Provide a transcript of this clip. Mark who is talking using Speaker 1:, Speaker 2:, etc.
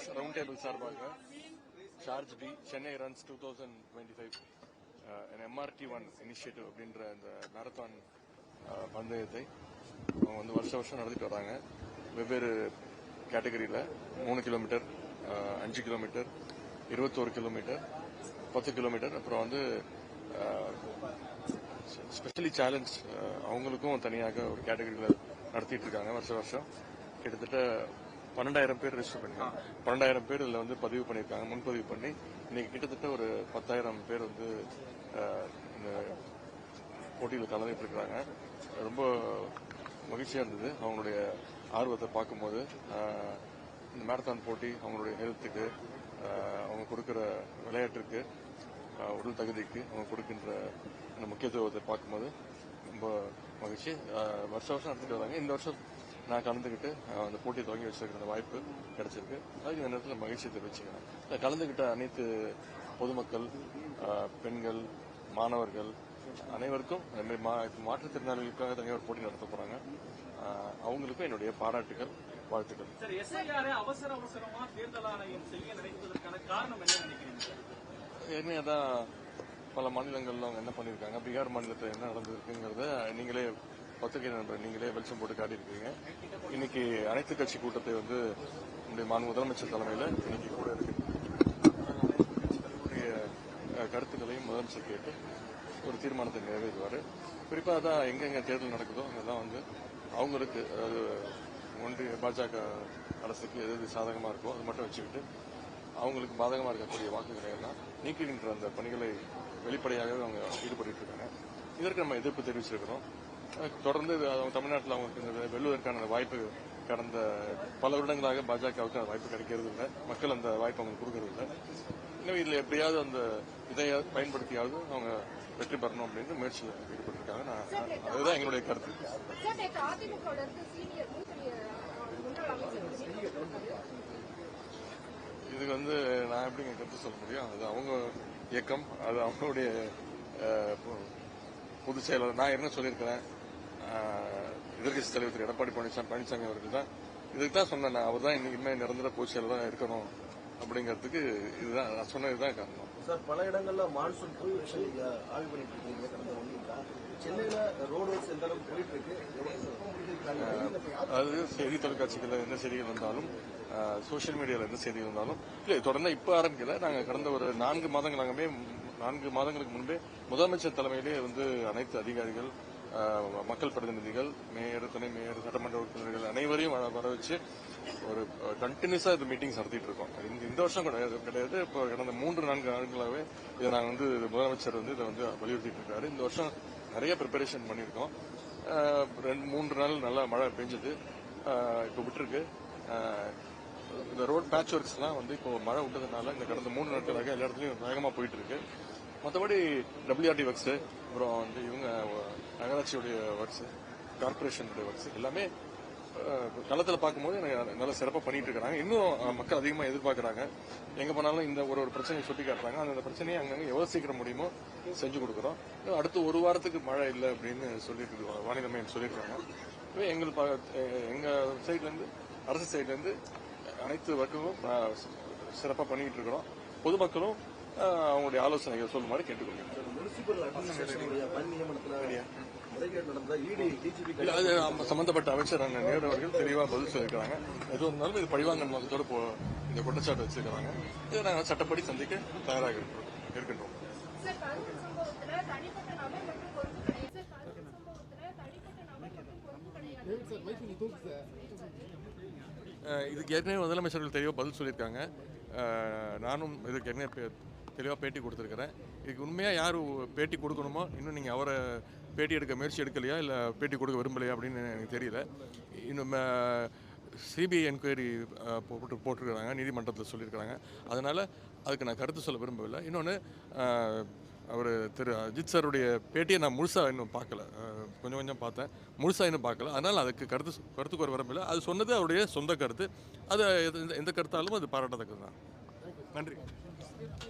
Speaker 1: S round table சார்பாக சார்ஜ் B Chennai runs two thousand twenty five MRT one initiative அப்படின்ற இந்த marathon uh, பந்தயத்தை அவங்க வந்து வருஷ வருஷம் நடத்திட்டு வராங்க. வெவ்வேறு கேட்டகரியில் மூணு கிலோமீட்டர் uh, அஞ்சு கிலோமீட்டர் இருபத்தோரு கிலோமீட்டர் பத்து கிலோமீட்டர் அப்புறம் வந்து uh, ஸ்பெஷலி சேலஞ்ச் அவங்களுக்கும் தனியாக ஒரு கேட்டகரியில் நடத்திட்டு இருக்காங்க வருஷ வருஷம். கிட்டத்தட்ட பன்னெண்டாயிரம் பேர் ரெஜிஸ்டர் பண்ணிருக்காங்க. பன்னெண்டாயிரம் பேர் இதில் வந்து பதிவு பண்ணியிருக்காங்க முன்பதிவு பண்ணி இன்னைக்கு கிட்டத்தட்ட ஒரு பத்தாயிரம் பேர் வந்து இந்த போட்டியில் கலந்துட்டு இருக்கிறாங்க. ரொம்ப மகிழ்ச்சியா இருந்தது. அவங்களுடைய ஆர்வத்தை பார்க்கும்போது இந்த மேரத்தான் போட்டி அவங்களுடைய ஹெல்த்துக்கு அவங்க கொடுக்கிற விளையாட்டுக்கு உடல் தகுதிக்கு அவங்க கொடுக்கின்ற முக்கியத்துவத்தை பார்க்கும்போது ரொம்ப மகிழ்ச்சி. வருஷ வருஷம் வருஷம் நடத்திட்டு வராங்க. இந்த வருஷம் நான் கலந்துக்கிட்டு அந்த போட்டியை வச்சிருக்கிற அந்த வாய்ப்பு கிடைச்சிருக்கு. அதுக்கு இந்த நேரத்தில் மகிழ்ச்சி தெரிவிச்சுக்கிறேன். கலந்துக்கிட்ட அனைத்து பொதுமக்கள் பெண்கள் மாணவர்கள் அனைவருக்கும் அதே மாதிரி மா- இப்ப மாற்றுத்திறனாளிகளுக்காக தனியாக ஒரு போட்டி நடத்த போறாங்க. ஆஹ், அவங்களுக்கும் என்னுடைய பாராட்டுகள் வாழ்த்துக்கள்.
Speaker 2: அவசர அவசரமா தேர்தல் ஆணையம் செய்ய நினைப்பதற்கான காரணம் என்ன நினைக்கிறீங்க? சார்
Speaker 1: ஏற்கனவே தான் பல மாநிலங்கள்ல அவங்க என்ன பண்ணியிருக்காங்க பீகார் மாநிலத்தில் என்ன நடந்திருக்குங்கிறத நீங்களே பத்திரிகை நண்பர் நீங்களே வெளிச்சம் போட்டு காட்டியிருக்கீங்க. இன்னைக்கு அனைத்து கட்சி கூட்டத்தை வந்து நம்முடைய மாநில முதலமைச்சர் தலைமையில் இன்னைக்கு கூட இருக்கு. கட்சிகளுடைய கருத்துக்களையும் முதலமைச்சர் கேட்டு ஒரு தீர்மானத்தை நிறைவேற்றுவார். குறிப்பாக தான் எங்கெங்க தேர்தல் நடக்குதோ அங்கெல்லாம் வந்து அவங்களுக்கு அதாவது ஒன்றிய பாஜக அரசுக்கு எது எது சாதகமாக இருக்கோ அது மட்டும் வச்சுக்கிட்டு அவங்களுக்கு பாதகமாக இருக்கக்கூடிய வாக்குகளை எல்லாம் நீக்குகின்ற அந்த பணிகளை வெளிப்படையாகவே அவங்க ஈடுபட்டு இருக்காங்க. இதற்கு நம்ம எதிர்ப்பு தெரிவிச்சிருக்கிறோம். தொடர்ந்து தமிழ்நாட்டில் அவங்களுக்கு இந்த வெல்லுவதற்கான வாய்ப்பு கடந்த பல வருடங்களாக பாஜகவுக்கு அந்த வாய்ப்பு கிடைக்கிறது இல்லை. மக்கள் அந்த வாய்ப்பு அவங்களுக்கு கொடுக்கறது இல்லை. இன்னும் இதில் எப்படியாவது அந்த இதை பயன்படுத்தியாவது அவங்க வெற்றி பெறணும் அப்படின்னு முயற்சியில் ஈடுபட்டிருக்காங்க. நான் அதுதான் எங்களுடைய கருத்து. இதுக்கு வந்து நான் எப்படிங்க கருத்து சொல்ல முடியும்? அது அவங்க இயக்கம் அது அவங்களுடைய பொதுச் செயலர் நான் என்ன சொல்லியிருக்கிறேன்? அஹ், எதிர்க்கட்சி தலைவர் திரு எடப்பாடி பழனிசாமி பழனிசாமி அவர்கள் தான். இதுக்கு தான் சொன்னேன் அவர் தான் இன்னைக்குமே நிரந்தர பொதுச் செயலர் தான் இருக்கணும் அப்படிங்கிறதுக்கு இதுதான் நான் சொன்னது இதுதான் காரணம்.
Speaker 3: சார் பல இடங்கள்ல மான்சூன் நீங்க ஆய்வு பண்ணிட்டு இருக்கீங்க. கடந்த ஒன் வீக்கா சென்னையில ரோடு எந்த அளவுக்கு போயிட்டு இருக்கு? எவ்வளவு சார்?
Speaker 1: அதாவது செய்தி தொலைக்காட்சிகளில் எந்த செய்திகள் வந்தாலும் சோஷியல் மீடியாவில் எந்த செய்திகள் வந்தாலும் இல்லை தொடர்ந்து இப்போ ஆரம்பிக்கல. நாங்கள் கடந்த ஒரு நான்கு மாதங்களாகவே நான்கு மாதங்களுக்கு முன்பே முதலமைச்சர் தலைமையிலே வந்து அனைத்து அதிகாரிகள் மக்கள் பிரதிநிதிகள் மேயர் துணை மேயர் சட்டமன்ற உறுப்பினர்கள் அனைவரையும் வர வர வச்சு ஒரு கண்டினியூஸா இது மீட்டிங்ஸ் நடத்திட்டு இருக்கோம். இந்த இந்த வருஷம் கிடையாது கிடையாது. இப்போ கடந்த மூன்று நான்கு நாட்களாகவே இதை நாங்கள் வந்து முதலமைச்சர் வந்து இதை வந்து வலியுறுத்திட்டு இருக்காரு. இந்த வருஷம் நிறைய ப்ரிப்பரேஷன் பண்ணியிருக்கோம். ரெண்டு மூன்று நாள் நல்லா மழை பெஞ்சது. இப்போ விட்டுருக்கு. இந்த ரோட் பேட்ச் ஒர்க்ஸ்லாம் வந்து இப்போ மழை விட்டதுனால இந்த கடந்த மூணு நாட்களாக எல்லா இடத்துலையும் வேகமாக போயிட்டு இருக்கு. மற்றபடி டபிள்யூஆர்டி ஒர்க்ஸ் அப்புறம் வந்து இவங்க நகராட்சியுடைய ஒர்க்ஸ் கார்பரேஷனுடைய ஒர்க்ஸ் எல்லாமே களத்தில் பார்க்கும்போது எனக்கு நல்லா சிறப்பாக பண்ணிட்டு இருக்கிறாங்க இன்னும் மக்கள் அதிகமாக எதிர்பார்க்குறாங்க. எங்கே போனாலும் இந்த ஒரு ஒரு பிரச்சனையை சுட்டி காட்டுறாங்க. அந்த பிரச்சனையை அங்கங்கே எவ்வளோ சீக்கிரம் முடியுமோ செஞ்சு கொடுக்குறோம். அடுத்து ஒரு வாரத்துக்கு மழை இல்லை அப்படின்னு சொல்லிட்டு வானிலை மையம் சொல்லியிருக்காங்க. எனவே எங்கள் ப- சைட்லேருந்து அரசு சைட்லேருந்து அனைத்து வர்க்கமும் சிறப்பாக பண்ணிக்கிட்டு இருக்கிறோம். பொதுமக்களும் அவங்களுடைய ஆலோசனைகள் சொல்லுமாறு கேட்டுக்கொள்கிறேன் நம்ம சம்பந்தப்பட்ட அமைச்சர் அண்ணன் நேரு அவர்கள் தெளிவா பதில் சொல்லியிருக்காங்க எது இருந்தாலும் இது பழிவாங்கல் நோக்கத்தோட போ இந்த குற்றச்சாட்டு வச்சிருக்காங்க இதை நாங்கள் சட்டப்படி சந்திக்க தயாராக இருக்கிறோம் இருக்கின்றோம். இதுக்கு ஏற்கனவே முதலமைச்சர்கள் தெளிவாக பதில் சொல்லியிருக்காங்க. நானும் இதுக்கு ஏற்கனவே தெளிவாக பேட்டி கொடுத்துருக்குறேன். இதுக்கு உண்மையாக யார் பேட்டி கொடுக்கணுமோ இன்னும் நீங்கள் அவரை பேட்டி எடுக்க முயற்சி எடுக்கலையா இல்லை பேட்டி கொடுக்க விரும்பலையா அப்படின்னு எனக்கு தெரியல. இன்னும் சிபிஐ என்கொயரி போட்டு போட்டிருக்கிறாங்க நீதிமன்றத்தில் சொல்லியிருக்கிறாங்க. அதனால் அதுக்கு நான் கருத்து சொல்ல விரும்பவில்லை. இன்னொன்று அவர் திரு அஜித் சாருடைய பேட்டியை நான் முழுசாக இன்னும் பார்க்கல. கொஞ்சம் கொஞ்சம் பார்த்தேன். முழுசாக இன்னும் பார்க்கல. அதனால் அதுக்கு கருத்து சொ- கருத்துக்கு ஒரு விரும்பல அது சொன்னது அவருடைய சொந்த கருத்து. அது எந்த- எந்த கருத்தாலும் அது பாராட்டத்தக்கது தான் நன்றி.